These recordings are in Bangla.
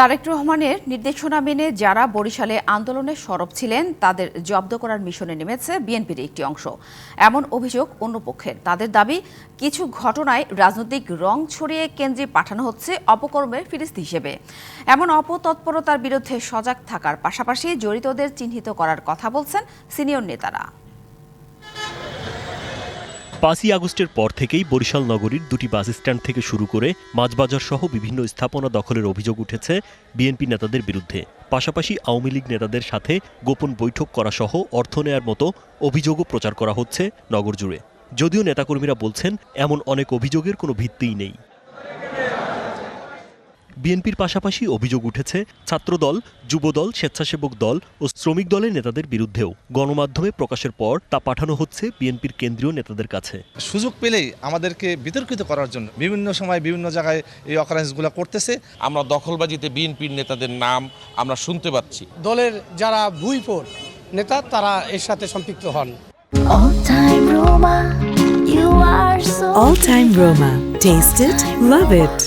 তারেক রহমানের নির্দেশনা মেনে যারা বরিশালে আন্দোলনে সরব ছিলেন, তাদের জব্দ করার মিশনে নেমেছে বিএনপির একটি অংশ। এমন অভিযোগ অন্য পক্ষের। তাদের দাবি, কিছু ঘটনায় রাজনৈতিক রং ছড়িয়ে কেন্দ্রে পাঠানো হচ্ছে অপকর্মের ফিরিস্তি হিসেবে। এমন অপতৎপরতার বিরুদ্ধে সজাগ থাকার পাশাপাশি জড়িতদের চিহ্নিত করার কথা বলছেন সিনিয়র নেতারা। পাঁচই আগস্টের পর থেকেই বরিশাল নগরীর দুটি বাস স্ট্যান্ড থেকে শুরু করে মাঝবাজার সহ বিভিন্ন স্থাপনা দখলের অভিযোগ উঠেছে বিএনপি নেতাদের বিরুদ্ধে। পাশাপাশি আওয়ামী লীগ নেতাদের সাথে গোপন বৈঠক করা সহ অর্থ নেয়ার মতো অভিযোগও প্রচার করা হচ্ছে নগর জুড়ে। যদিও নেতাকর্মীরা বলছেন, এমন অনেক অভিযোগের কোনো ভিত্তিই নেই। বিএনপির পাশাপাশি অভিযোগ উঠেছে ছাত্রদল যুবদল স্বেচ্ছাসেবক দল ও শ্রমিক দলের নেতাদের বিরুদ্ধেও। গণমাধ্যমে প্রকাশের পর তা পাঠানো হচ্ছে বিএনপির কেন্দ্রীয় নেতাদের কাছে। সুযোগ পেলেই আমাদেরকে বিতর্কিত করার জন্য বিভিন্ন সময় বিভিন্ন জায়গায় এই অকারেন্সগুলো করতেছে। আমরা দখলবাজিতে বিএনপির নেতাদের নাম আমরা শুনতে পাচ্ছি। দলের যারা ভুইফোর নেতা তারা এর সাথে সম্পৃক্ত হন। All time Roma, you are so All Time Roma. Taste it, love it.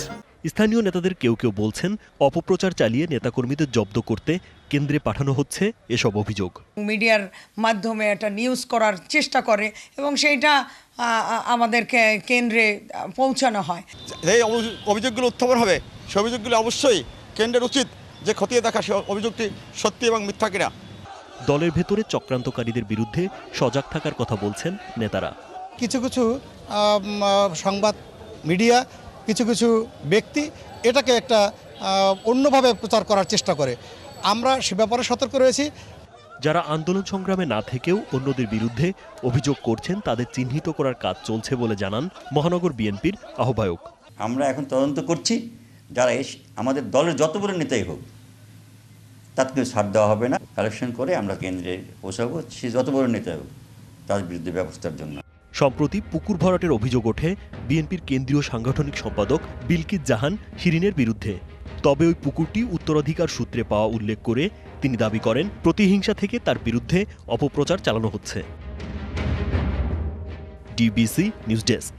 স্থানীয় নেতাদের কেউ কেউ বলছেন অপপ্রচার চালিয়ে নেতাকর্মীদের জব্দ করতে কেন্দ্রে পাঠানো হচ্ছে এসব অভিযোগ। মিডিয়ার মাধ্যমে একটা নিউজ করার চেষ্টা করে এবং সেইটা আ, আ, আমাদেরকে কেন্দ্রে পৌঁছানো হয়। এই অভিযোগগুলো উত্থাপন হবে সেই অভিযোগগুলো অবশ্যই কেন্দ্রের উচিত যে খতিয়ে দেখা সে অভিযোগটি সত্যি এবং মিথ্যা কিনা। দলের ভেতরে চক্রান্তকারীদের বিরুদ্ধে সজাগ থাকার কথা বলছেন নেতারা। কিছু কিছু সংবাদ মিডিয়া কিছু কিছু ব্যক্তি এটাকে একটা অন্যভাবে প্রচার করার চেষ্টা করে। আমরা সে ব্যাপারে সতর্ক রয়েছি। যারা আন্দোলন সংগ্রামে না থেকেও অন্যদের বিরুদ্ধে অভিযোগ করছেন তাদের চিহ্নিত করার কাজ চলছে বলে জানান মহানগর বিএনপির আহ্বায়ক। আমরা এখন তদন্ত করছি। যারা এস আমাদের দলের যত বড় নেতাই হোক তাতে কেউ ছাড় দেওয়া হবে না। কালেকশন করে আমরা কেন্দ্রে পৌঁছাবো। সে যত বড় নেতা হোক তার বিরুদ্ধে ব্যবস্থার জন্য। সম্প্রতি পুকুর ভরাটের অভিযোগ ওঠে বিএনপির কেন্দ্রীয় সাংগঠনিক সম্পাদক বিলকিত জাহান শিরিনের বিরুদ্ধে। তবে ওই পুকুরটি উত্তরাধিকার সূত্রে পাওয়া উল্লেখ করে তিনি দাবি করেন, প্রতিহিংসা থেকে তার বিরুদ্ধে অপপ্রচার চালানো হচ্ছে। DBC news desk.